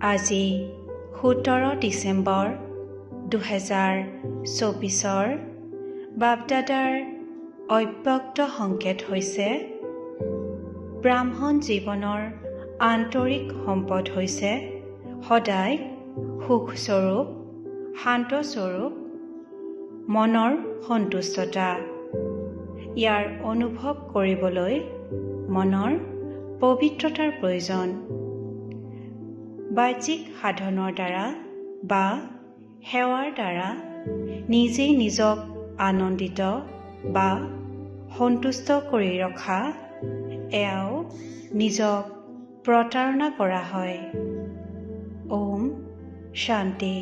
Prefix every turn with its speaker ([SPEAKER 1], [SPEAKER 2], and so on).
[SPEAKER 1] আজি সোতৰ ডিচেম্বৰ দুহেজাৰ চৌবিছৰ বাপদাদাৰ অব্যক্ত সংকেত হৈছে ব্ৰাহ্মণ জীৱনৰ আন্তৰিক সম্পদ হৈছে সদায় সুখস্বৰূপ শান্তস্বৰূপ মনৰ সন্তুষ্টতা। ইয়াৰ অনুভৱ কৰিবলৈ মনৰ পবিত্ৰতাৰ প্ৰয়োজন। বাহ্যিক সাধনৰ দ্বাৰা বা সেৱাৰ দ্বাৰা নিজেই নিজক আনন্দিত বা সন্তুষ্ট কৰি ৰখা এয়াও নিজক প্ৰতাৰণা কৰা হয়। ওম শান্তি।